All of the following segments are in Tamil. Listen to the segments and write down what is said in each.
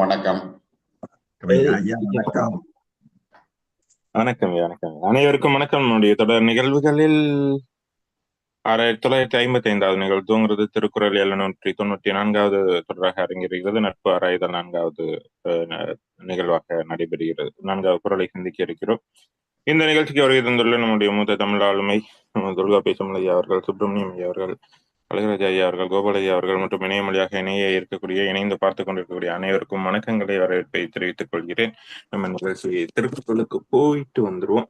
வணக்கம். ஐயா வணக்கம். வணக்கம் வணக்கம். அனைவருக்கும் வணக்கம். நம்முடைய தொடர் நிகழ்வுகளில் ஆயிரத்தி தொள்ளாயிரத்தி ஐம்பத்தி ஐந்தாவது நிகழ்வு தூங்குறது திருக்குறள் எழுநூற்றி தொண்ணூற்றி நான்காவது தொடராக அரங்கேறுகிறது. நட்பு ஆராய்தல் நான்காவது நிகழ்வாக நடைபெறுகிறது. நான்காவது குரலை சிந்திக்க இருக்கிறோம். இந்த நிகழ்ச்சிக்கு வருகை தந்துள்ள நம்முடைய மூத்த தமிழ் ஆளுமை துர்கா பேசும் ஐயா அவர்கள் சுப்பிரமணியம் ஐயா அவர்கள் அழகராஜ் ஐயா அவர்கள் கோபால் ஐயா அவர்கள் மற்றும் இணையமொழியாக இணைய இருக்கக்கூடிய இணைந்து பார்த்து கொண்டிருக்கக்கூடிய அனைவருக்கும் வணக்கங்களை வரவேற்பை தெரிவித்துக் கொள்கிறேன். நம்ம நிகழ்ச்சியை திருக்குறளுக்கு போயிட்டு வந்துருவோம்.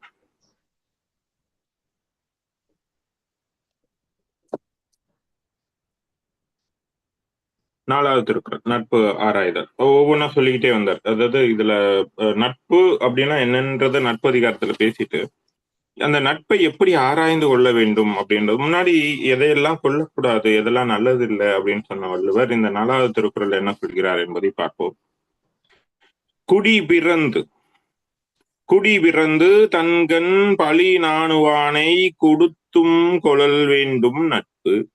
நாலாவது திருக்குறள் நட்பு ஆராய்தல். ஒவ்வொன்றா சொல்லிக்கிட்டே வந்தார். அதாவது இதுல நட்பு அப்படின்னா என்னன்றத நட்பு அதிகாரத்துல பேசிட்டு அந்த நட்பை எப்படி ஆராய்ந்து கொள்ள வேண்டும் அப்படின்றது. முன்னாடி எதையெல்லாம் கொள்ளக்கூடாது எதெல்லாம் நல்லது இல்லை அப்படின்னு சொன்ன வள்ளுவர் இந்த நாலாவது திருக்குறள் என்ன சொல்கிறார் என்பதை பார்ப்போம். குடி பிறந்து குடி பிறந்து தன்கண் பழி நாணுவானை கொடுத்தும் கொழல் வேண்டும் நட்பு.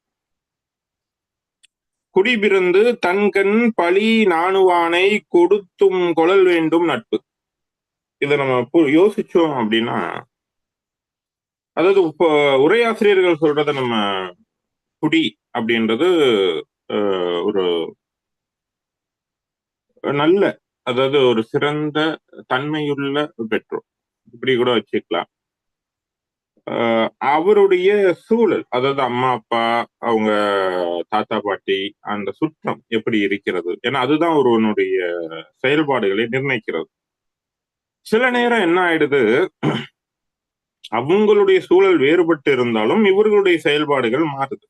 குடி பிறந்து தன்கண் பழி நாணுவானை கொடுத்தும் கொழல் வேண்டும் நட்பு. இதை நம்ம யோசிச்சோம் அப்படின்னா அதாவது இப்போ உரையாசிரியர்கள் சொல்றத நம்ம குடி அப்படின்றது ஒரு நல்ல அதாவது ஒரு சிறந்த தன்மையுள்ள பெற்றோர். இப்படி கூட வச்சுக்கலாம். ஆஹ் அவருடைய சூழல் அதாவது அம்மா அப்பா அவங்க தாத்தா பாட்டி அந்த சுற்றம் எப்படி இருக்கிறது? ஏன்னா அதுதான் ஒருவனுடைய செயல்பாடுகளை நிர்ணயிக்கிறது. சில நேரம் என்ன ஆயிடுது? அவங்களுடைய சூழல் வேறுபட்டு இருந்தாலும் இவர்களுடைய செயல்பாடுகள் மாறுது.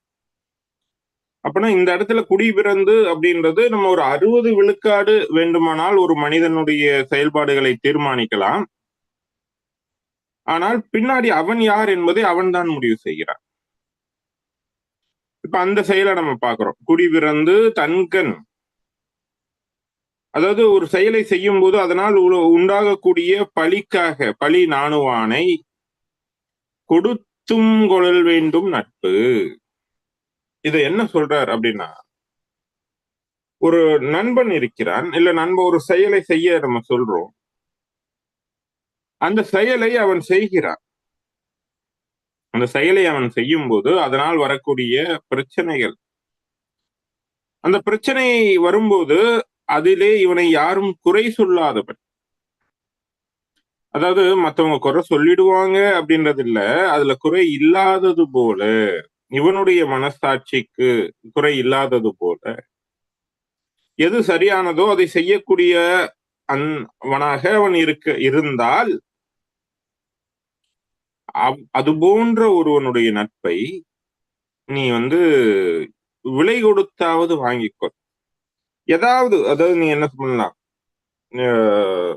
அப்பனா இந்த இடத்துல குடிபிறந்து அப்படின்றது நம்ம ஒரு அறுபது விழுக்காடு வேண்டுமானால் ஒரு மனிதனுடைய செயல்பாடுகளை தீர்மானிக்கலாம். ஆனால் பின்னாடி அவன் யார் என்பதை அவன்தான் முடிவு செய்கிறான். இப்ப அந்த செயலை நம்ம பார்க்கிறோம். குடிபிறந்து தன்கண் அதாவது ஒரு செயலை செய்யும் போது அதனால் உ- உண்டாகக்கூடிய பழிக்காக பழி நாணுவானை கொடுத்தும் கொழல் வேண்டும் நட்பு. இதை என்ன சொல்றார் அப்படின்னா ஒரு நண்பன் இருக்கிறான் இல்ல நண்பன் ஒரு செயலை செய்ய நம்ம சொல்றோம். அந்த செயலை அவன் செய்கிறான். அந்த செயலை அவன் செய்யும் போது அதனால் வரக்கூடிய பிரச்சனைகள். அந்த பிரச்சனை வரும்போது அதிலே இவனை யாரும் குறை சொல்லாதவன். அதாவது மத்தவங்க குறை சொல்லிடுவாங்க அப்படின்றது இல்ல. அதுல குறை இல்லாதது போல இவனுடைய மனசாட்சிக்கு குறை இல்லாதது போல எது சரியானதோ அதை செய்யக்கூடிய அன்வனாக அவன் இருக்க இருந்தால் அது போன்ற ஒருவனுடைய நட்பை நீ வந்து விலை கொடுத்தாவது வாங்கிக்கோ ஏதாவது அதாவது நீ என்ன சொல்லலாம் அஹ்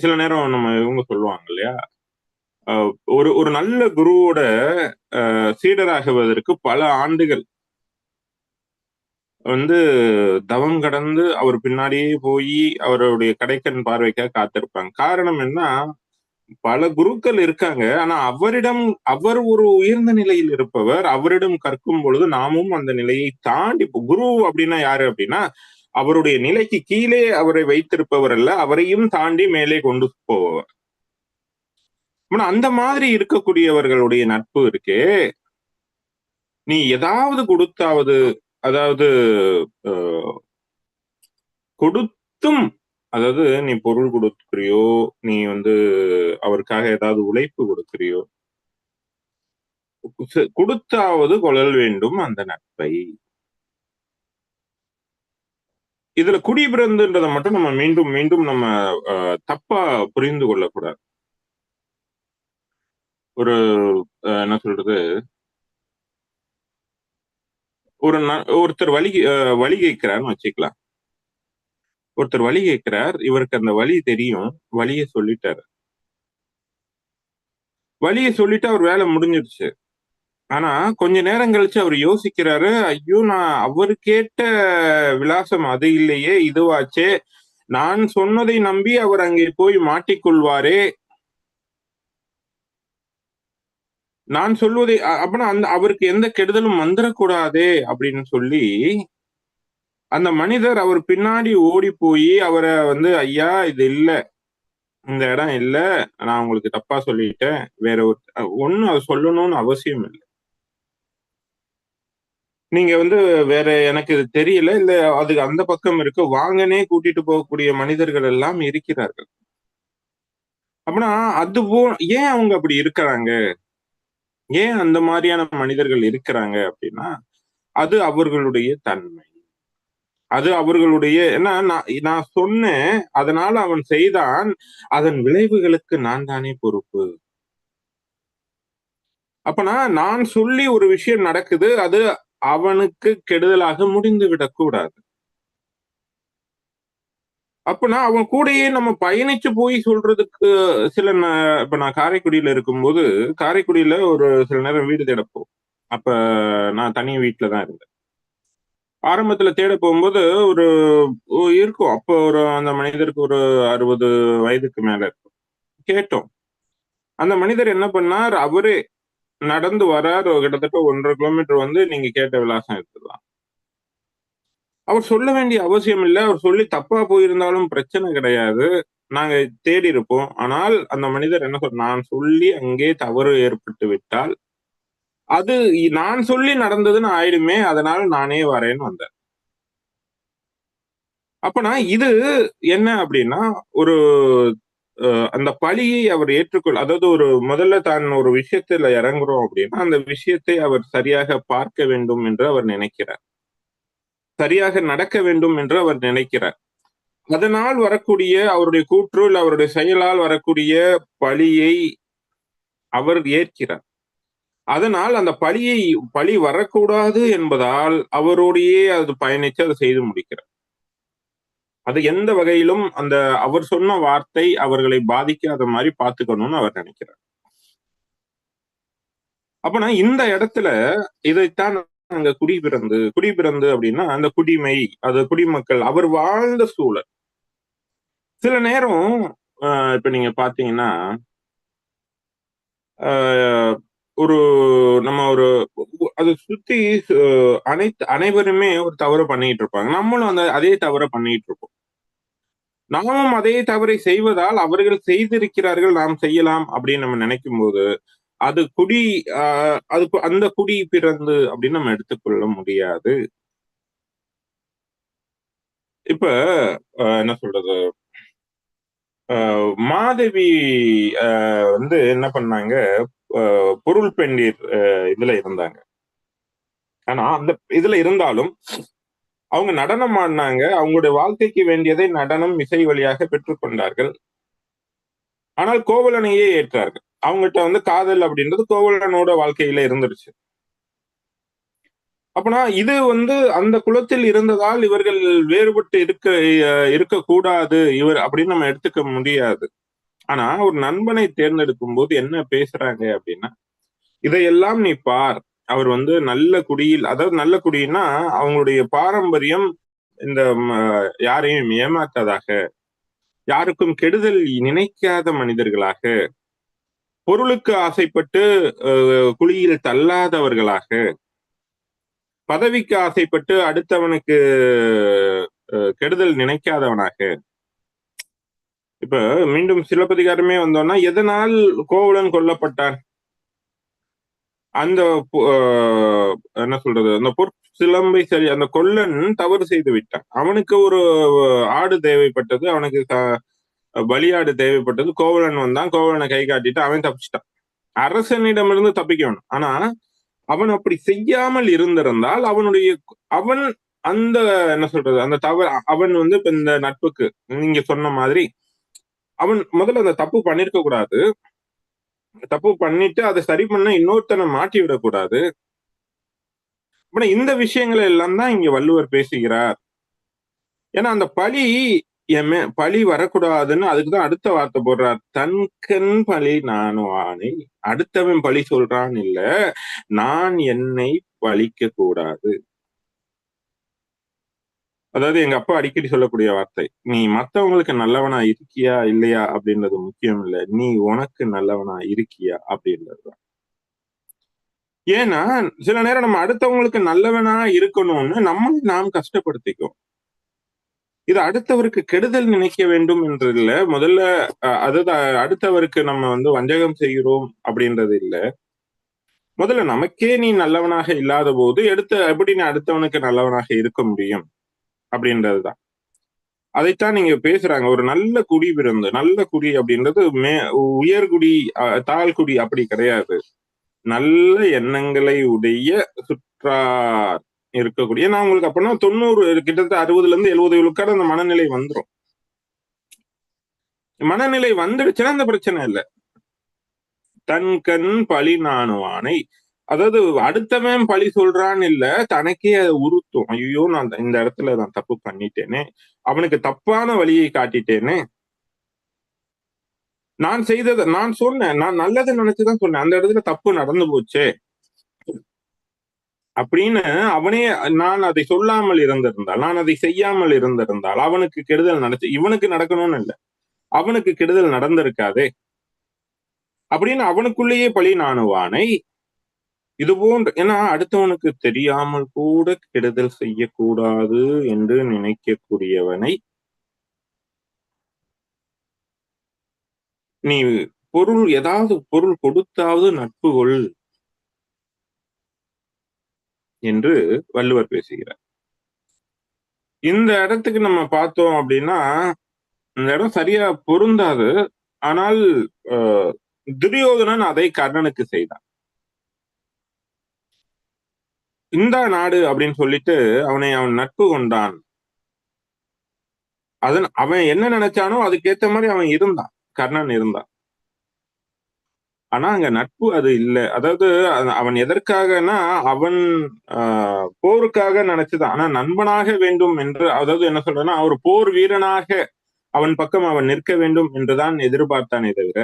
சில நேரம் நம்ம இவங்க சொல்லுவாங்க இல்லையா? அஹ் ஒரு ஒரு நல்ல குருவோட அஹ், சீடராகுவதற்கு பல ஆண்டுகள். வந்து தவம் கடந்து அவர் பின்னாடியே போய் அவருடைய கடைக்கண் பார்வைக்காக காத்திருப்பாங்க. காரணம் என்ன? பல குருக்கள் இருக்காங்க. ஆனா அவரிடம் அவர் ஒரு உயர்ந்த நிலையில் இருப்பவர் அவரிடம் கற்கும் பொழுது நாமும் அந்த நிலையை தாண்டி இப்போ குரு அப்படின்னா யாரு அப்படின்னா அவருடைய நிலைக்கு கீழே அவரை வைத்திருப்பவர் அல்ல அவரையும் தாண்டி மேலே கொண்டு போவார் அந்த மாதிரி இருக்கக்கூடியவர்களுடைய நட்பு இருக்கே. நீ ஏதாவது கொடுத்தாவது அதாவது கொடுத்தும் அதாவது நீ பொருள் கொடுக்குறியோ நீ வந்து அவருக்காக ஏதாவது உழைப்பு கொடுக்கிறியோ கொடுத்தாவது கொள்ளல் வேண்டும் அந்த நட்பை. இதுல குடிபிறந்துன்றதை மட்டும் நம்ம மீண்டும் மீண்டும் நம்ம அஹ், தப்பா புரிந்து கொள்ளக்கூடாது. ஒரு அஹ், என்ன சொல்றது? ஒரு ஒருத்தர் வழி அஹ், வழி கேட்கிறான்னு வச்சுக்கலாம். ஒருத்தர் வழி கேட்கிறார் இவருக்கு அந்த வழி தெரியும் வழியை சொல்லிட்டாரு. வழியை சொல்லிட்டு அவர் வேலை முடிஞ்சிருச்சு. ஆனா கொஞ்ச நேரம் கழிச்சு அவர் யோசிக்கிறாரு ஐயோ நான் அவர் கேட்ட விலாசம் அது இல்லையே இதுவாச்சே. நான் சொன்னதை நம்பி அவர் அங்கே போய் மாட்டிக்கொள்வாரே. நான் சொல்வதை அப்படின்னா அந்த அவருக்கு எந்த கெடுதலும் வந்துடக்கூடாதே அப்படின்னு சொல்லி அந்த மனிதர் அவர் பின்னாடி ஓடி போய் அவரை வந்து ஐயா இது இல்ல. இந்த இடம் இல்ல. நான் உங்களுக்கு தப்பா சொல்லிட்டேன். வேற ஒரு ஒன்னும் அது சொல்லணும்னு அவசியம் இல்லை. நீங்க வந்து வேற எனக்கு இது தெரியல இல்ல அதுக்கு அந்த பக்கம் இருக்கு. வாங்கனே கூட்டிட்டு போகக்கூடிய மனிதர்கள் எல்லாம் இருக்கிறார்கள். அப்படின்னா அது போ ஏன் அவங்க அப்படி இருக்கிறாங்க? ஏன் அந்த மாதிரியான மனிதர்கள் இருக்கிறாங்க அப்படின்னா அது அவர்களுடைய தன்மை. அது அவர்களுடைய ஏன்னா நான் நான் சொன்னேன் அதனால அவன் செய்தான் அதன் விளைவுகளுக்கு நான் தானே பொறுப்பு. அப்பனா நான் சொல்லி ஒரு விஷயம் நடக்குது அது அவனுக்கு கெடுதலாக முடிந்து விடக்கூடாது அப்பனா அவன் கூடயே நம்ம பயணிச்சு போய் சொல்றதுக்கு சில இப்ப நான் காரைக்குடியில இருக்கும்போது காரைக்குடியில ஒரு சில நேரம் வீடு தேடப்போம் அப்ப நான் தனி வீட்டுல தான் இருந்தேன். ஆரம்பத்துல தேட போகும்போது ஒரு இருக்கும். அப்போ ஒரு அந்த மனிதருக்கு ஒரு அறுபது வயதுக்கு மேல இருக்கும். கேட்டோம். அந்த மனிதர் என்ன பண்ணார்? அவரே நடந்து வராரு கிட்டத்தட்ட ஒன்றரை கிலோமீட்டர் வந்து நீங்க கேட்ட விலாசம் எடுத்துடலாம் அவர் சொல்ல வேண்டிய அவசியம் இல்லை. அவர் சொல்லி தப்பா போயிருந்தாலும் பிரச்சனை கிடையாது. நாங்க தேடி இருப்போம். ஆனால் அந்த மனிதர் என்ன சொல் நான் சொல்லி அங்கே தவறு ஏற்பட்டு விட்டால் அது நான் சொல்லி நடந்ததுன்னு ஆயிடுமே அதனால நானே வரேன்னு வந்தேன். அப்பனா இது என்ன அப்படின்னா ஒரு அந்த பழியை அவர் ஏற்றுக்கொள் அதாவது ஒரு முதல்ல தான் ஒரு விஷயத்துல இறங்குறோம் அப்படின்னா அந்த விஷயத்தை அவர் சரியாக பார்க்க வேண்டும் என்று அவர் நினைக்கிறார். சரியாக நடக்க வேண்டும் என்று அவர் நினைக்கிறார். அதனால் வரக்கூடிய அவருடைய கூற்று இல்லை அவருடைய செயலால் வரக்கூடிய பழியை அவர் ஏற்கிறார். அதனால் அந்த பழியை பழி வரக்கூடாது என்பதால் அவரோடையே அது பயணித்து அதை செய்து முடிக்கிறார். அது எந்த வகையிலும் அந்த அவர் சொன்ன வார்த்தை அவர்களை பாதிக்காத மாதிரி பார்த்துக்கணும்னு அவர் நினைக்கிறார். அப்பனா இந்த இடத்துல இதைத்தான் அங்க குடிபிறந்து குடிபிறந்து அப்படின்னா அந்த குடிமை அது குடிமக்கள் அவர் வாழ்ந்த சூழல். சில நேரம் இப்ப நீங்க பாத்தீங்கன்னா ஒரு நம்ம ஒரு அதை சுத்தி அனைத்து அனைவருமே ஒரு தவறு பண்ணிட்டு இருப்பாங்க. நம்மளும் அந்த அதே தவறை பண்ணிட்டு இருப்போம். நாமும் அதே தவறை செய்வதால் அவர்கள் செய்திருக்கிறார்கள் நாம் செய்யலாம் அப்படின்னு நம்ம நினைக்கும் போது அது குடி ஆஹ் அது அந்த குடி பிறந்து அப்படின்னு நம்ம எடுத்துக்கொள்ள முடியாது. இப்ப என்ன சொல்றது? மாதவி வந்து என்ன பண்ணாங்க? பொருள் பெண்டீர் இதுல இருந்தாங்க. ஆனா அந்த இதுல இருந்தாலும் அவங்க நடனம் ஆடினாங்க. அவங்களுடைய வாழ்க்கைக்கு வேண்டியதை நடனம் இசை வழியாக பெற்றுக்கொண்டார்கள் ஆனால் கோவலனையே ஏற்றார்கள். அவங்ககிட்ட வந்து காதல் அப்படின்றது கோவலனோட வாழ்க்கையில இருந்துருச்சு அப்பனா இது வந்து அந்த குலத்தில் இருந்ததால் இவர்கள் வேறுபட்டு இருக்க இருக்கக்கூடாது. இவர் அப்படின்னு நம்ம எடுத்துக்க முடியாது. ஆனா ஒரு நண்பனை தேர்ந்தெடுக்கும் போது என்ன பேசுறாங்க அப்படின்னா இதையெல்லாம் நீ பார். அவர் வந்து நல்ல குடியில் அதாவது நல்ல குடின்னா அவங்களுடைய பாரம்பரியம் இந்த யாரையும் ஏமாத்தாதாக யாருக்கும் கெடுதல் நினைக்காத மனிதர்களாக பொருளுக்கு ஆசைப்பட்டு குழியில் தள்ளாதவர்களாக பதவிக்கு ஆசைப்பட்டு அடுத்தவனுக்கு கெடுதல் நினைக்காதவனாக இப்ப மீண்டும் சிலப்பதிகாரமே வந்தோம்னா எதனால் கோவலன் கொல்லப்பட்டான்? அந்த என்ன சொல்றது? அந்த பொற் சிலம்பை சரி அந்த கொல்லன் தவறு செய்து விட்டான். அவனுக்கு ஒரு ஆடு தேவைப்பட்டது. அவனுக்கு பலியாடு தேவைப்பட்டது. கோவலன் வந்தான். கோவலனை கை காட்டிட்டு அவன் தப்பிச்சிட்டான். அரசனிடமிருந்து தப்பிக்கணும். ஆனா அவன் அப்படி செய்யாமல் இருந்திருந்தால் அவனுடைய அவன் அந்த என்ன சொல்றது? அந்த தவறு அவன் வந்து இப்ப இந்த நட்புக்கு நீங்க சொன்ன மாதிரி அவன் முதல்ல அந்த தப்பு பண்ணிருக்க கூடாது. தப்பு பண்ணிட்டு அதை சரி பண்ண இன்னொருத்தனை மாட்டி விடக்கூடாது இந்த விஷயங்கள் எல்லாம் தான் இங்க வள்ளுவர் பேசுகிறார். ஏன்னா அந்த பழி என் பழி வரக்கூடாதுன்னு அதுக்குதான் அடுத்த வார்த்தை போடுறார். தன்கண் பழி நானும் ஆணை அடுத்தவன் பழி சொல்றான் இல்ல நான் என்னை பழிக்க கூடாது. அதாவது எங்க அப்பா அடிக்கடி சொல்லக்கூடிய வார்த்தை நீ மத்தவங்களுக்கு நல்லவனா இருக்கியா இல்லையா? அப்படின்றது முக்கியம் இல்ல. நீ உனக்கு நல்லவனா இருக்கியா? அப்படின்றது ஏன்னா சில நேரம் நம்ம அடுத்தவங்களுக்கு நல்லவனா இருக்கணும்னு நம்மளை நாம் கஷ்டப்படுத்திக்கும் இது அடுத்தவருக்கு கெடுதல் நினைக்க வேண்டும் என்று இல்ல முதல்ல அஹ், அதாவது அடுத்தவருக்கு நம்ம வந்து வஞ்சகம் செய்கிறோம் அப்படின்றது இல்ல. முதல்ல நமக்கே நீ நல்லவனாக இல்லாத போது எடுத்த எப்படி நீ அடுத்தவனுக்கு நல்லவனாக இருக்க முடியும்? அப்படின்றதுதான். அதைத்தான் நீங்க பேசுறாங்க. ஒரு நல்ல குடி பிறந்து நல்ல குடி அப்படின்றது மே உயர்குடி அஹ், தாழ்குடி அப்படி கிடையாது. நல்ல எண்ணங்களை உடைய சுற்றார் இருக்கக்கூடிய நான் உங்களுக்கு அப்படின்னா தொண்ணூறு கிட்டத்தட்ட அறுபதுல இருந்து எழுபது விழுக்காடு அந்த மனநிலை வந்துரும். மனநிலை வந்துடுச்சுன்னா அந்த பிரச்சனை இல்லை. தன் கண் பழி நாணுவானை அதாவது அடுத்தவன் பழி சொல்றான்னு இல்ல தனக்கே அதை உறுத்தும். ஐயோ நான் இந்த இடத்துல நான் தப்பு பண்ணிட்டேனே அவனுக்கு தப்பான வழியை காட்டிட்டேனே. நான் செய்தத நான் சொன்னேன் நான் நல்லதை நினைச்சுதான் சொன்னேன். அந்த இடத்துல தப்பு நடந்து போச்சே. அப்படின்னு அவனே நான் அதை சொல்லாமல் இருந்திருந்தால் நான் அதை செய்யாமல் இருந்திருந்தால் அவனுக்கு கெடுதல் நடச்சு இவனுக்கு நடக்கணும்னு இல்லை. அவனுக்கு கெடுதல் நடந்திருக்காதே. அப்படின்னு அவனுக்குள்ளேயே பழி நாணுவானை இது போன்ற ஏன்னா அடுத்தவனுக்கு தெரியாமல் கூட கெடுதல் செய்யக்கூடாது என்று நினைக்கக்கூடியவனை நீ பொருள் ஏதாவது பொருள் கொடுத்தாவது நட்பு கொள் என்று வள்ளுவர் பேசுகிறார். இந்த இடத்துக்கு நம்ம பார்த்தோம் அப்படின்னா இந்த இடம் சரியா பொருந்தாது ஆனால் அஹ், துரியோதனன் அதை கர்ணனுக்கு செய்தான். இந்த நாடு அப்படின்னு சொல்லிட்டு அவனை அவன் நட்பு கொண்டான். அதன் அவன் என்ன நினைச்சானோ அதுக்கேத்த மாதிரி அவன் இருந்தான். கர்ணன் இருந்தான். ஆனா அங்க நட்பு அது இல்லை. அதாவது அவன் எதற்காகனா அவன் போருக்காக நினைச்சதான். ஆனா நண்பனாக வேண்டும் என்று அதாவது என்ன சொல்றேன்னா ஒரு போர் வீரனாக அவன் பக்கம் அவன் நிற்க வேண்டும் என்றுதான் எதிர்பார்த்தானே தவிர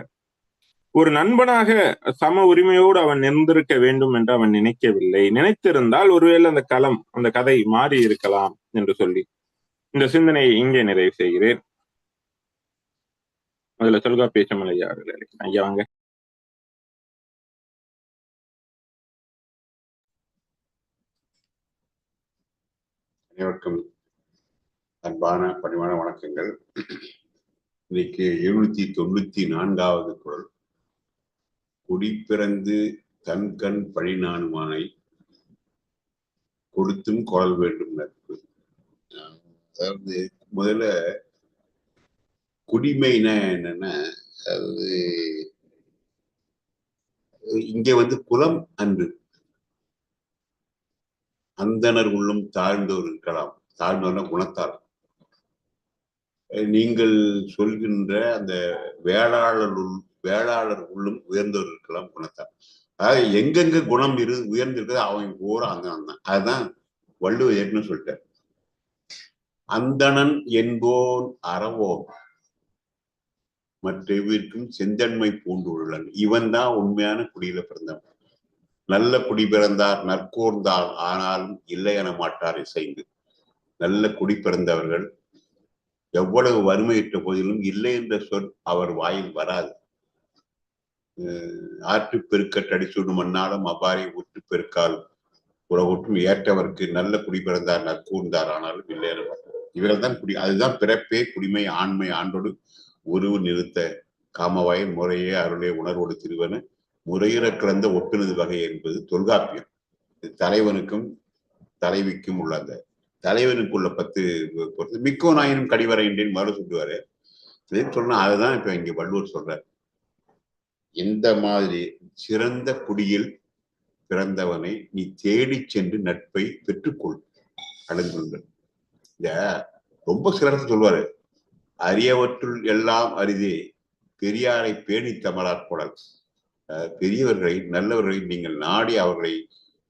ஒரு நண்பனாக சம உரிமையோடு அவன் நின்றிருக்க வேண்டும் என்று அவன் நினைக்கவில்லை. நினைத்திருந்தால் ஒருவேளை அந்த களம் அந்த கதை மாறி இருக்கலாம் என்று சொல்லி இந்த சிந்தனையை இங்கே நிறைவு செய்கிறேன். அதுல சொல்கா பேச்சமலை யாரு ஐயா வாங்க. அனைவருக்கும் அன்பான பணிவான வணக்கங்கள். இன்னைக்கு எழுநூத்தி தொண்ணூத்தி நான்காவது குரல். குடிப்பிறந்து தன் கண் பழி நாணுமானை கொடுத்தும் கோல் வேண்டும் நட்பு. அதாவது முதல்ல குடிமைனா என்னன்னா அது இங்க வந்து குலம் அன்று. அந்தனர் உள்ளும் தாழ்ந்தோர் இருக்கலாம். தாழ்ந்தோர்னா குணத்தால். நீங்கள் சொல்கின்ற அந்த வேளாளர் வேளாளர் உள்ளும் உயர்ந்தோர் இருக்கலாம் அதாவது எங்கெங்க குணம் இரு உயர்ந்திருக்குதோ அவன் ஓர அங்க அதுதான் வள்ளுவர் ஏற்கனவே சொல்லிட்டார். அந்தணன் என்போன் அறவோன் மற்றவிற்கும் செந்தன்மை பூண்டுள்ளன். இவன் தான் உண்மையான குடியில பிறந்தவன். நல்ல குடி பிறந்தார் நற்கூர்ந்தால் ஆனாலும் இல்லை என மாட்டார் இசைந்து. நல்ல குடி பிறந்தவர்கள் எவ்வளவு வறுமையிட்ட போதிலும் இல்லை என்ற சொல் அவர் வாயில் வராது. ஆற்று பெருக்கட்டடி சூடும் மண்ணாலும் அவ்வாறே ஊற்று பெருக்கால் உறவுற்றும் ஏற்றவர்க்கு நல்ல குடி பிறந்தார் நற்கூர்ந்தார் ஆனாலும் இல்லை இவர்கள் தான் குடி அதுதான் பிறப்பே குடிமை ஆண்மை ஆண்டோடு உருவு நிறுத்த காமவாய் முறையே அருளே உணர்வோடு திருவன முறையிற கிளந்த ஒப்பினது வகை என்பது தொல்காப்பியம். இது தலைவனுக்கும் தலைவிக்கும் உள்ள அந்த தலைவனுக்குள்ள பத்து பொறுத்து மிக்கோ நாயினும் கடிவரைன்றேன் மறு சொல்லுவாரு. சொன்னா அதுதான் இப்ப இங்க வள்ளுவர் சொல்றாரு. எந்த மாதிரி சிறந்த குடியில் பிறந்தவனை நீ தேடி சென்று நட்பை பெற்றுக்கொள். அடைந்துள்ளன் இந்த ரொம்ப சிறந்த சொல்வாரு. அரியவற்றுள் எல்லாம் அரிதே. பெரியாரை பேணி தமிழார் குடல் பெரியவர்களை நல்லவர்களை நீங்கள் நாடி அவர்களை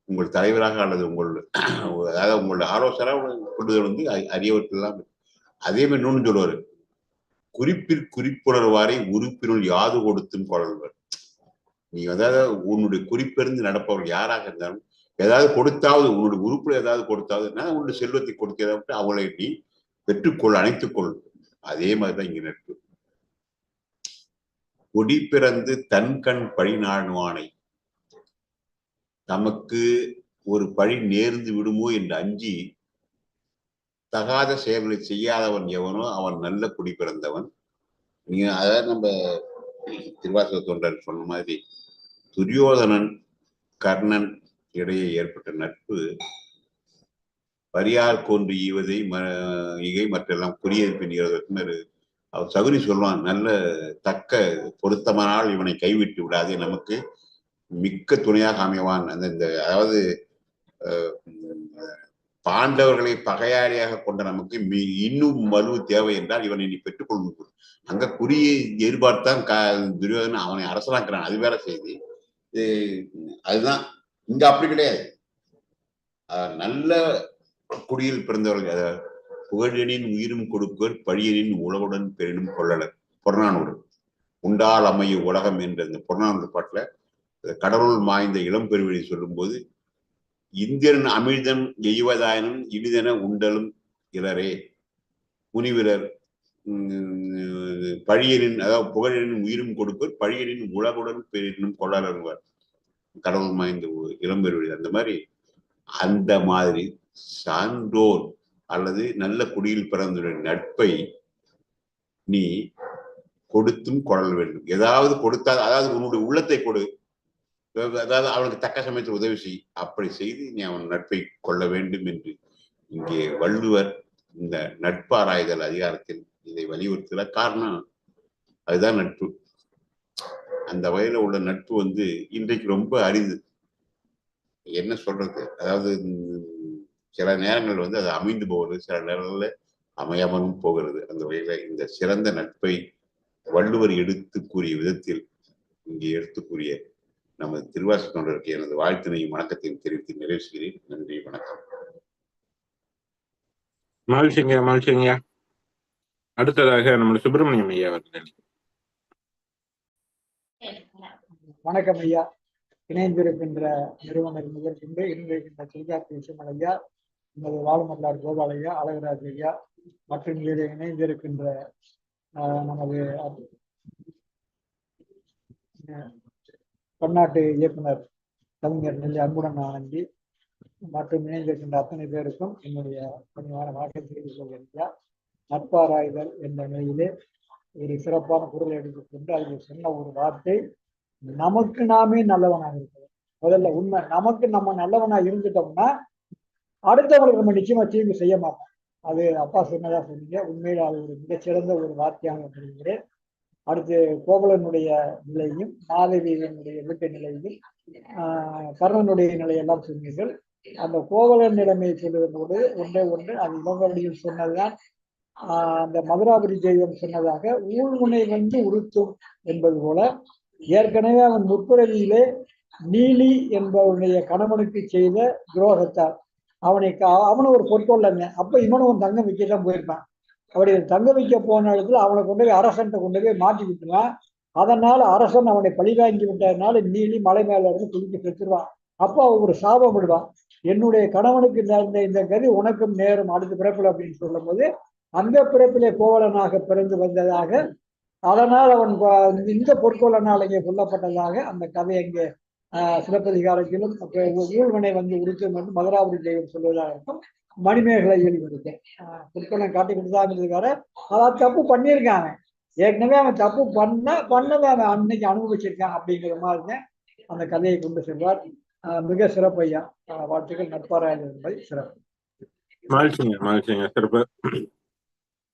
உங்கள் தலைவராக அல்லது உங்கள் அதாவது உங்களோட ஆலோசனை கொண்டு வந்து அரியவற்றெல்லாம் அதே மாதிரி இன்னொன்று சொல்லுவார் குறிப்பில் குறிப்புணர்வாரை உறுப்பினுள் யாது கொடுத்தும் கொள்வர் நீ அதாவது உன்னுடைய குறிப்பிருந்து நடப்பவர்கள் யாராக இருந்தாலும் ஏதாவது கொடுத்தாவது உன்னுடைய உறுப்பில் ஏதாவது கொடுத்தாவது உன்னுடைய செல்வத்தை கொடுக்கிறத அவளை நீ பெற்றுக்கொள் அணைத்துக்கொள். அதே மாதிரிதான் இங்க நட்பு. கொடி பிறந்து தன் கண் பழி நாணுவானை தமக்கு ஒரு பழி நேர்ந்து விடுமோ என்று அஞ்சி தகாத செயல்களை செய்யாதவன் எவனோ அவன் நல்ல குடி பிறந்தவன். நீங்க அதாவது நம்ம திருவாசக தொண்டர் சொன்ன மாதிரி துரியோதனன் கர்ணன் இடையே ஏற்பட்ட நட்பு பரியார் கொன்று ஈவதை ம இகை மற்றெல்லாம் குறியேற்பின் ஈவதற்கு அவர் சகுனி சொல்லுவான் நல்ல தக்க பொருத்தமானால் இவனை கைவிட்டு விடாதே நமக்கு மிக்க துணையாக அமைவான். அந்த இந்த அதாவது அஹ், பாண்டவர்களை பகையாளியாக கொண்ட நமக்கு இன்னும் வலு தேவை என்றால் இவனை நீ பெற்றுக்கொள்ளும் அங்க குறியை எதிர்பார்த்தான் க துரியோதனன் அவனை அரசனாக்குறான். அது வேற செய்தி. அதுதான். இங்க அப்படி கிடையாது. நல்ல குடியில் பிறந்தவர்கள் புகழனின் உயிரும் கொடுப்பர் பழியனின் உழவுடன் பெரினும் கொள்ளலர் புறநானூறு. உண்டால் அமைய உலகம் என்ற இந்த புறநானூறு பாட்டுல கடவுள் மாய்ந்த இளம் சொல்லும் சொல்லும்போது இந்திரன் அமிழ்தன் எய்வதாயினும் இனிதென உண்டலும் இளரே முனிவிரர் பழியனின் அதாவது புகழனின் உயிரும் கொடுப்பர் பழியனின் உலகுடன் பெரினும் கொள்ளலருவர் கடவுள் மாய்ந்த ஒரு அந்த மாதிரி அந்த மாதிரி சான்றோர் அல்லது நல்ல குடியில் பிறந்துடைய நட்பை நீ கொடுத்தும் கொள்ள வேண்டும். ஏதாவது கொடுத்தால் அதாவது உன்னுடைய உள்ளத்தை கொடு. அதாவது அவனுக்கு தக்க சமயத்தில் உதவி செய். அப்படி செய்து நீ அவன் நட்பை கொள்ள வேண்டும் என்று இங்கே வள்ளுவர் இந்த நட்பாராய்தல் அதிகாரத்தில் இதை வலியுறுத்தல காரணம் அதுதான் நட்பு. அந்த வகையில உள்ள நட்பு வந்து இன்றைக்கு ரொம்ப அரிது. என்ன சொல்றது? அதாவது சில நேரங்கள் வந்து அது அமைந்து போகிறது சில நேரங்கள்ல அமையாமலும் போகிறது. அந்த வகையில இந்த சிறந்த நட்பை வள்ளுவர் எடுத்து கூறிய விதத்தில் இங்கே எடுத்து கூறிய நமது திருவாசு தொண்டருக்கு எனது வாழ்த்தினையும் வணக்கத்தையும் தெரிவித்து நிறைவு செய்கிறேன் நன்றி வணக்கம். மகிழ்ச்சிங்க மகிழ்ச்சிங்க. அடுத்ததாக நம்ம சுப்பிரமணியம் ஐயா அவர்கள். வணக்கம் ஐயா. இணைந்திருக்கின்ற நிறுவனர் முதற்கொண்டு இருந்திருக்கின்ற தொல்காப்பி விஷயம் ஐயா நமது வாழுமல்லார் கோபால் ஐயா அழகராஜ் ஐயா மற்றும் இதில் இணைந்திருக்கின்ற ஆஹ், நமது பன்னாட்டு இயக்குனர் கவிஞர் நெல்லி அன்புடன் ஆனந்தி மற்றும் இணைந்திருக்கின்ற அத்தனை பேருக்கும் என்னுடைய பணிவான வாழ்க்கை தெரிவித்துக் கொள்கிறேன் நட்பாராய்தல் என்ற நிலையிலே ஒரு சிறப்பான குரல் எடுத்துக்கொண்டு அதில் சொன்ன ஒரு வார்த்தை நமக்கு நாமே நல்லவனாக இருக்கிறோம். முதல்ல உண்மை நமக்கு நம்ம நல்லவனா இருந்துட்டோம்னா அடுத்தவங்களுக்கு நம்ம நிச்சயமா தீங்கு செய்ய மாட்டோம். அது அப்பா சொன்னதா சொன்னீங்க. உண்மையில் அது ஒரு மிகச்சிறந்த ஒரு வார்த்தையாக நினைக்கிறேன் அடுத்து கோவலனுடைய நிலையும் மாதவியினுடைய வீட்டு நிலையும் ஆஹ் கர்ணனுடைய நிலையெல்லாம் சொன்னீர்கள். அந்த கோவலன் நிலைமையை சொல்லுவதோடு ஒன்றே ஒன்று அது இளங்கவடியில் சொன்னதுதான். ஆஹ் அந்த மதுராபுரி தெய்வம் சொன்னதாக ஊழ்முனை வந்து உறுத்தும் என்பது போல ஏற்கனவே அவன் முற்பிறவியிலே நீலி என்பவனுடைய கணவனுக்கு செய்த துரோகத்தால் அவனை கா- அவனும் ஒரு பொற்கொள்ளங்க அப்ப இவனும் ஒரு தங்கம் வைக்க தான் போயிருப்பான். அவனை தங்க வைக்க போன இடத்துல அவனை கொண்டு போய் அரசன்ட்ட கொண்டு போய் மாட்டி விட்டுருவான். அதனால அரசன் அவனை பழிவாங்கி விட்டதுனால நீலி மலை மேல இருந்து குளிக்க செத்துருவான். அப்போ அவன் ஒரு சாபம் விடுவான். என்னுடைய கணவனுக்கு நடந்த இந்த கதி உனக்கும் நேரும் அடுத்த பிறப்பில் அப்படின்னு சொல்லும்போது அந்த பிறப்பிலே கோவலனாக பிறந்து வந்ததாக அதனால் அவன் இந்த பொற்கோலனால் இங்கே கொல்லப்பட்டதாக அந்த கதை அங்கே ஆஹ், சிலப்பதிகாரத்திலும் ஊழ்வினை வந்து உடுத்தும் என்று மதுராபுரி தெய்வம் சொல்வதாக இருக்கும். இருக்கு ஆஹ், பொற்கொள்ளன் காட்டி கொடுத்தாங்கிறதுக்காக அதாவது தப்பு பண்ணியிருக்காங்க. ஏற்கனவே அவன் தப்பு பண்ண பண்ணதை அவன் அன்னைக்கு அனுபவிச்சிருக்கான் அப்படிங்கிற மாதிரி அந்த கதையை கொண்டு செல்வார். மிக சிறப்பையா வாழ்த்துக்கள். நட்பாராயணம் என்பதை சிறப்பு. மகிழ்ச்சிங்க மகிழ்ச்சிங்க. சிறப்பு.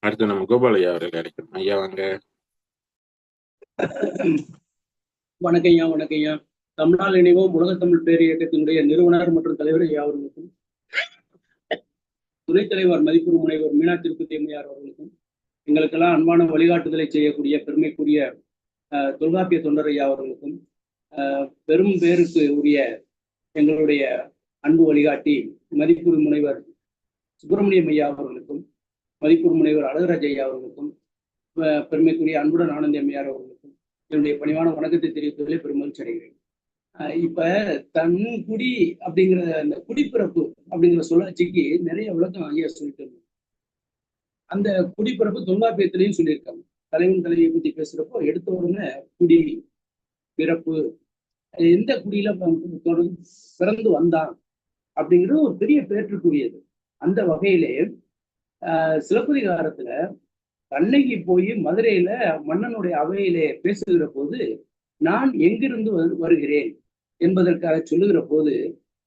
அடுத்து நம்ம கோபால் ஐயா அவர்கள் அழைக்கணும் ஐயா வாங்க. வணக்கம் ஐயா வணக்கம் ஐயா. தமிழால் இணைவோம் உலகத்தமிழ் பேர் இயக்கத்தினுடைய நிறுவனர் மற்றும் தலைவர் ஐயா அவர்களுக்கும். துணைத் தலைவர் மதிப்பு முனைவர் மீனா திருப்பதி அம்மையார் அவர்களுக்கும் எங்களுக்கெல்லாம் அன்பான வழிகாட்டுதலை செய்யக்கூடிய பெருமைக்குரிய அஹ், தொல்காப்பிய தொண்டர் ஐயா அவர்களுக்கும் பெரும் பேருக்கு உரிய எங்களுடைய அன்பு வழிகாட்டி மதிப்பூர் முனைவர் சுப்பிரமணியம் ஐயா அவர்களுக்கும் மதிப்பூர் முனைவர் அழகராஜ் ஐயா அவர்களுக்கும் பெருமைக்குரிய அன்புடன் ஆனந்தி அம்மையார் அவர்களுக்கும் என்னுடைய பணிவான வணக்கத்தை தெரிவிப்பதிலே பெருமகிழ்ச்சி அடைகிறேன். இப்ப தன் குடி அப்படிங்கிற அந்த குடிப்பிறப்பு அப்படிங்கிற சுழற்சிக்கு நிறைய விளக்கம் ஐயா சொல்லிட்டு அந்த குடிப்பிறப்பு தொல்காப்பியத்திலையும் சொல்லியிருக்காங்க. தலைவன் தலைவியை பத்தி பேசுறப்போ எடுத்த உடனே குடி பிறப்பு எந்த குடியில தொடர்ந்து பிறந்து வந்தான் அப்படிங்கிறது ஒரு பெரிய பேற்றுக்குரியது. அந்த வகையிலே ஆஹ் சிலப்பதிகாரத்துல கண்ணகி போய் மதுரையில மன்னனுடைய அவையிலே பேசுகிற போது நான் எங்கிருந்து வரு- வருகிறேன்? என்பதற்காக சொல்லுகிற போது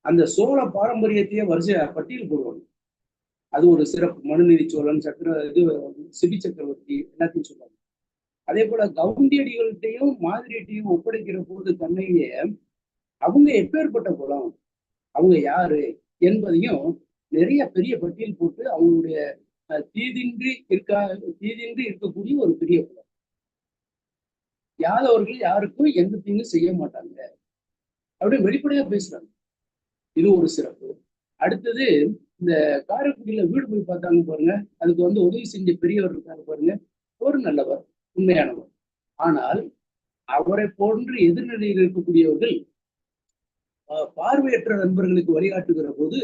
அந்த சோழ பாரம்பரியத்தையே வரிசை பட்டியல் போடுவாங்க. அது ஒரு சிறப்பு. மனுநீதி சோழன் சக்கர இது சிபி சக்கரவர்த்தி எல்லாத்தையும் சொல்லுவாங்க. அதே போல கவுண்டியடிகள்கிட்டையும் மாதிரிட்டையும் ஒப்படைக்கிற போது தன்னையே அவங்க எப்பேற்பட்ட குலம் அவங்க யாரு என்பதையும் நிறைய பெரிய பட்டியல் போட்டு அவங்களுடைய தீதின்றி இருக்கா தீதின்றி இருக்கக்கூடிய ஒரு பெரிய குலம். யாதவர்கள் யாருக்கும் எந்த தீங்கும் செய்ய மாட்டாங்க. அப்படியே வெளிப்படையா பேசுறாங்க. இது ஒரு சிறப்பு. அடுத்தது இந்த காரைக்குடியில வீடு போய் பார்த்தாங்க பாருங்க. அதுக்கு வந்து உதவி செஞ்ச பெரியவர் இருக்காரு பாருங்க. ஒரு நல்லவர் உண்மையானவர். ஆனால் அவரை போன்று எதிர்நிலையில் இருக்கக்கூடியவர்கள் பார்வையற்ற நண்பர்களுக்கு வழிகாட்டுகிற போது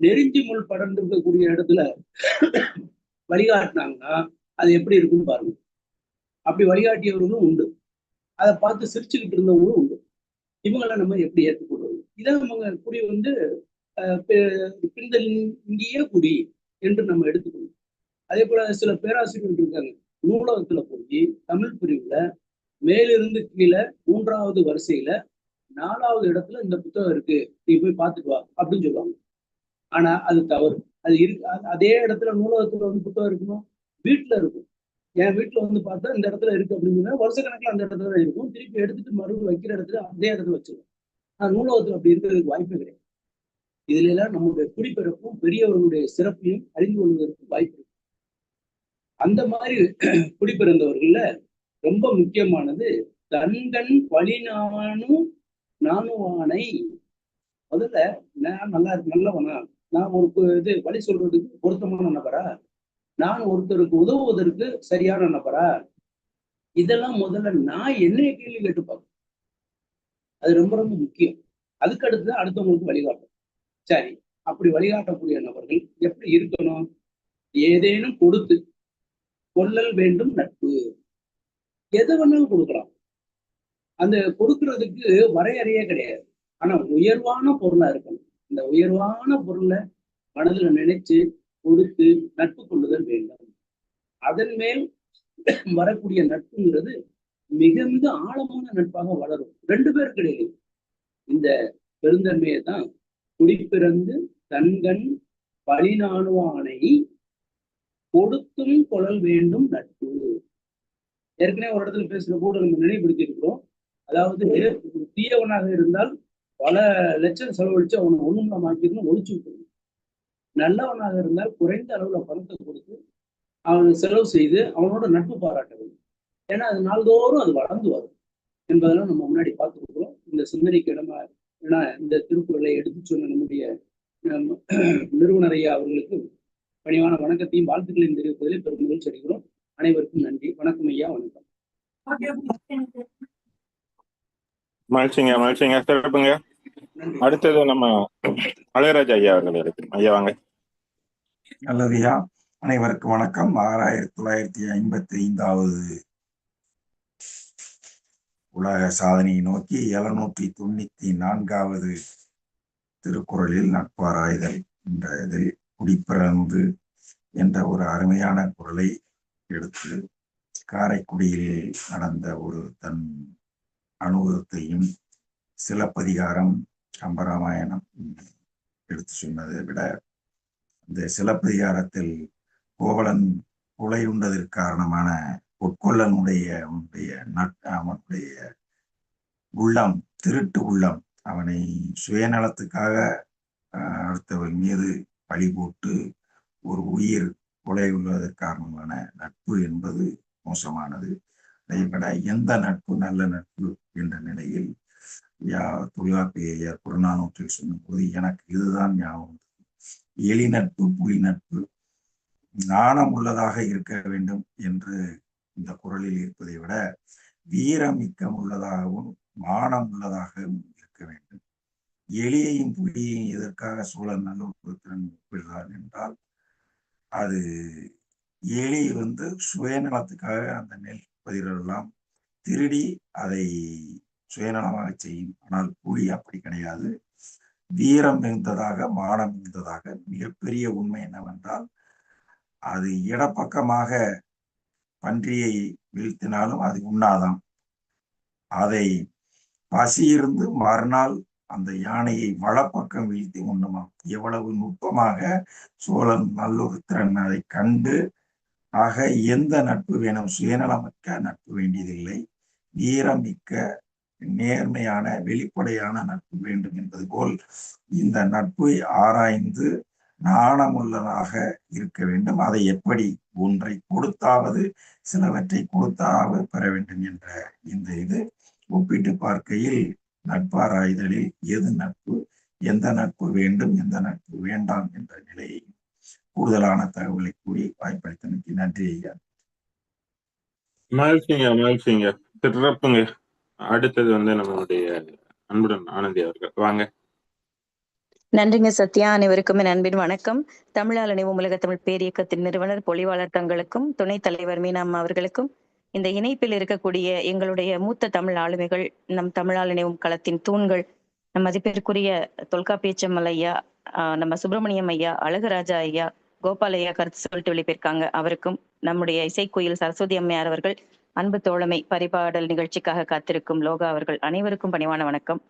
நெருஞ்சி முள் படர்ந்து இருக்கக்கூடிய இடத்துல வழிகாட்டினாங்கன்னா அது எப்படி இருக்குன்னு பாருங்க. அப்படி வழிகாட்டியவர்களும் உண்டு. அதை பார்த்து சிரிச்சுக்கிட்டு இருந்தவங்களும் உண்டு. இவங்களை நம்ம எப்படி ஏற்றுக்கொள்வது இதான் நம்ம குடி வந்து ஆஹ், பின்தங்கிய குடி என்று நம்ம எடுத்துக்கணும் அதே போல சில பேராசிரியர்கள் இருக்காங்க. நூலகத்துல போய் தமிழ் பிரிவுல மேலிருந்து கீழே மூன்றாவது வரிசையில நாலாவது இடத்துல இந்த புத்தகம் இருக்கு நீ போய் பார்த்துட்டு வா அப்படின்னு சொல்லுவாங்க. ஆனா அது தவறு. அது இருக்கு அதே இடத்துல நூலகத்துல வந்து புத்தகம் இருக்கணும் வீட்டுல இருக்கும். என் வீட்டுல வந்து பார்த்தா இந்த இடத்துல இருக்கு அப்படின்னு வருஷ கணக்குல அந்த இடத்துல தான் இருக்கும். திருப்பி எடுத்துட்டு மறுபடியும் வைக்கிற இடத்துல அதே இடத்துல வச்சிருவோம். ஆனா நூலகத்துல அப்படி இருக்கிறதுக்கு வாய்ப்பே கிடையாது. இதுல எல்லாம் நம்மளுடைய குடிப்பிறப்பும் பெரியவர்களுடைய சிறப்பையும் அறிந்து கொள்வதற்கு வாய்ப்பு இருக்கு. அந்த மாதிரி குடிப்பிறந்தவர்கள்ல ரொம்ப முக்கியமானது தன்கண் பழினானு நானுவானை முதல்ல நான் நல்லா நல்லவனா? நான் ஒரு இது வழி சொல்றதுக்கு பொருத்தமான நபரா? நான் ஒருத்தருக்கு உதவுவதற்கு சரியான நபரா? இதெல்லாம் முதல்ல நான் என்னைய கேள்வி கேட்டு பார்க்கணும். அது ரொம்ப ரொம்ப முக்கியம். அதுக்கு அடுத்து தான் அடுத்தவங்களுக்கு வழிகாட்டும். சரி அப்படி வழிகாட்டக்கூடிய நபர்கள் எப்படி இருக்கணும்? ஏதேனும் கொடுத்து கொள்ளல் வேண்டும் நட்பு. எதை வேணாலும் கொடுக்கலாம். அந்த கொடுக்கறதுக்கு வரையறையே கிடையாது. ஆனா உயர்வான பொருளா இருக்கணும். இந்த உயர்வான பொருளை மனதுல நினைச்சு கொடுத்து நட்பு கொள்ளுதல் வேண்டும். அதன் மேல் வரக்கூடிய நட்புங்கிறது மிக மிக ஆழமான நட்பாக வளரும். ரெண்டு பேருக்கு கிடையாது இந்த பெருந்தன்மையை தான் குடிப்பிறந்து தன்கண் பழிநாணுவானை கொடுத்தும் கொள்ளல் வேண்டும் நட்பு. ஏற்கனவே ஒரு இடத்துல பேசுற கூட நம்ம நினைவுபடுத்திருக்கிறோம் அதாவது ஒரு தீயவனாக இருந்தால் பல லட்சம் செலவழிச்சு அவனை ஒண்ணுமில்லாம ஆக்கிடணும் ஒழிச்சு விட்டுருணும் நல்லவனாக இருந்தால் குறைந்த அளவுல பணத்தை கொடுத்து அவனுக்கு செலவு செய்து அவனோட நட்பு பாராட்ட வேண்டும். ஏன்னா அது நாள்தோறும் அது வளர்ந்து வரும் என்பதெல்லாம் நம்ம முன்னாடி பார்த்துருக்கிறோம். இந்த சிந்தனைக்கு இடமா ஏன்னா இந்த திருக்குறளை எடுத்து சொன்ன நம்முடைய ஹம், நிறுவனர் ஐயா அவர்களுக்கு பணிவான வணக்கத்தையும் வாழ்த்துக்களையும் தெரிவிப்பதில் பெரும் மகிழ்ச்சி அடைகிறோம். அனைவருக்கும் நன்றி. வணக்கம் ஐயா. வணக்கம். மகிழ்ச்சிங்க மகிழ்ச்சிங்க. சிறப்புங்க. அடுத்தது நம்ம அழகராஜ் ஐயா அவர்கள் ஐயா வாங்க. நல்லதுயா? அனைவருக்கும் வணக்கம். ஆறாயிரத்தி தொள்ளாயிரத்தி ஐம்பத்தி ஐந்தாவது உலக சாதனையை நோக்கி எழுநூற்றி தொண்ணூத்தி நான்காவது திருக்குறளில் நட்பாராய்தல் என்ற இதில் குடிப்பிறந்து என்ற ஒரு அருமையான குரலை எடுத்து காரைக்குடியில் நடந்த ஒரு தன் அனுபவத்தையும் சிலப்பதிகாரம் கம்பராமாயணம் எடுத்து சொன்னதை விட இந்த சிலப்பதிகாரத்தில் கோவலன் கொலை உண்டதற்கு காரணமான உட்கொள்ளனுடைய அவனுடைய நட் அவனுடைய உள்ளம் திருட்டு உள்ளம் அவனை சுயநலத்துக்காக அடுத்தவன் மீது பழி போட்டு ஒரு உயிர் கொலை உள்ளதற்கு காரணமான நட்பு என்பது மோசமானது. அதைவிட எந்த நட்பு நல்ல நட்பு என்ற நிலையில் யா தொல்காப்பிய புறநானூற்றில் சொன்னபோது எனக்கு இதுதான் ஞாபகம் எலி நட்பு புலி நட்பு நாணம் உள்ளதாக இருக்க வேண்டும் என்று இந்த குரலில் இருப்பதை விட வீரமிக்கம் உள்ளதாகவும் மானம் உள்ளதாகவும் இருக்க வேண்டும். எலியையும் புலியையும் எதற்காக சோழன் நல்லுறவுடன் ஒப்பிடுகிறார் என்றால் அது எலி வந்து சுயநலத்துக்காக அந்த நெல் பதிரெல்லாம் திருடி அதை சுயநலமாக செய்யும். ஆனால் புலி அப்படி கிடையாது. வீரம் மிகுந்ததாக மானம் மிகுந்ததாக மிகப்பெரிய உண்மை என்னவென்றால் அது இடப்பக்கமாக பன்றியை வீழ்த்தினாலும் அது உண்ணாதாம். அதை பசியிருந்து மறுநாள் அந்த யானையை வலப்பக்கம் வீழ்த்தி உண்ணுமாம். எவ்வளவு நுட்பமாக சோழன் நல்லொருத்திரன் அதை கண்டு ஆக எந்த நட்பு வேணும்? சுயநலமிக்க நட்பு வேண்டியதில்லை. வீரமிக்க நேர்மையான வெளிப்படையான நட்பு வேண்டும் என்பது போல் இந்த நட்பை ஆராய்ந்து நாணமுள்ளதாக இருக்க வேண்டும். அதை எப்படி ஒன்றை கொடுத்தாவது சிலவற்றை கொடுத்தாவது பெற வேண்டும் என்ற இந்த இது ஒப்பிட்டு பார்க்கையில் நட்பாராய்தலில் எது நட்பு எந்த நட்பு வேண்டும் எந்த நட்பு வேண்டாம் என்ற நிலையை கூடுதலான தகவலை கூறி வாய்ப்பளித்தமைக்கு நன்றி ஐயா. மகிழ்ச்சிங்க மகிழ்ச்சிங்க. சிறப்புங்க அடுத்தது வந்து நம்மளுடைய அன்புடன் ஆனந்தி அவர்கள். வாங்க. நன்றிங்க சத்யா. அனைவருக்கும் என் அன்பின் வணக்கம். தமிழால் இணைவும் உலக தமிழ் பேரியக்கத்தின் நிறுவனர் பொலிவாளர் தங்களுக்கும் துணைத் தலைவர் மீனாம்மா அவர்களுக்கும் இந்த இணைப்பில் இருக்கக்கூடிய எங்களுடைய மூத்த தமிழ் ஆளுமைகள் நம் தமிழால் இணைவும் களத்தின் தூண்கள் நம் மதிப்பிற்குரிய தொல்காப்பியச்சம்மல் ஐயா ஆஹ் நம்ம சுப்பிரமணியம் ஐயா அழகுராஜா ஐயா கோபால் ஐயா கருத்து சொல்லிட்டு வெளிப்பிருக்காங்க. அவருக்கும் நம்முடைய இசைக்கோயில் சரஸ்வதி அம்மையார் அவர்கள் அன்பு தோழமை பரிபாடல் நிகழ்ச்சிக்காக காத்திருக்கும் லோகா அவர்கள் அனைவருக்கும் பணிவான வணக்கம்.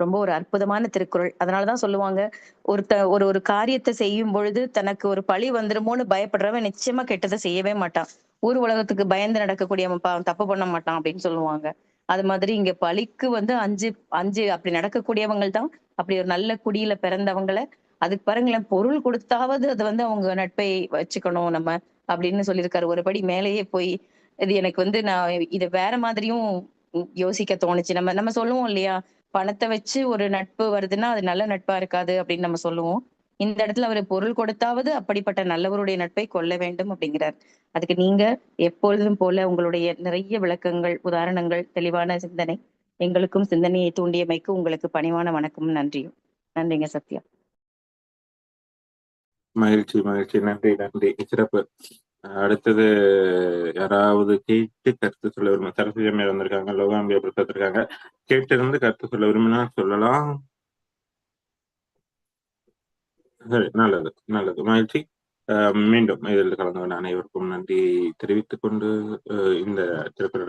ரொம்ப ஒரு அற்புதமான திருக்குறள். அதனாலதான் சொல்லுவாங்க ஒருத்த ஒரு ஒரு காரியத்தை செய்யும் பொழுது தனக்கு ஒரு பழி வந்துருமோன்னு பயப்படுறவன் நிச்சயமா கெட்டதை செய்யவே மாட்டான். ஊர் உலகத்துக்கு பயந்து நடக்கக்கூடிய தப்பு பண்ண மாட்டான் அப்படின்னு சொல்லுவாங்க. அது மாதிரி இங்க பழிக்கு வந்து அஞ்சு அஞ்சு அப்படி நடக்கக்கூடியவங்க தான். அப்படி ஒரு நல்ல குடியில பிறந்தவங்களை அதுக்கு பாருங்களேன் பொருள் கொடுத்தாவது அது வந்து அவங்க நட்பை வச்சுக்கணும் நம்ம அப்படின்னு சொல்லியிருக்காரு. ஒரு படி மேலேயே போய் இது எனக்கு வந்து நான் இதை வேற மாதிரியும் யோசிக்க தோணுச்சு. நம்ம நம்ம சொல்லுவோம் இல்லையா? பணத்தை வச்சு ஒரு நட்பு வருதுன்னா அது நல்ல நட்பா இருக்காது அப்படின்னு நம்ம சொல்லுவோம். இந்த இடத்துல அவர் பொருள் கொடுத்தாவது அப்படிப்பட்ட நல்லவருடைய நட்பை கொள்ள வேண்டும் அப்படிங்கிறார். அதுக்கு நீங்க எப்பொழுதும் போல உங்களுடைய நிறைய விளக்கங்கள் உதாரணங்கள் தெளிவான சிந்தனை எங்களுக்கும் சிந்தனையை தூண்டியமைக்கு உங்களுக்கு பணிவான வணக்கம் நன்றியும். நன்றிங்க சத்யா. மகிழ்ச்சி மகிழ்ச்சி. நன்றி நன்றி. சிறப்பு. அடுத்தது யாராவது கேட்டு கருத்து சொல்ல விரும்ப சரஸ்வதி அம்மையார் வந்திருக்காங்க லோகாம்பியா பிரசாத் இருக்காங்க கேட்டு இருந்து கருத்து சொல்ல விரும்பினா சொல்லலாம். சரி நல்லது நல்லது. மகிழ்ச்சி. மீண்டும் இதில் கலந்து கொண்ட அனைவருக்கும் நன்றி தெரிவித்துக் கொண்டு இந்த திருக்குறள்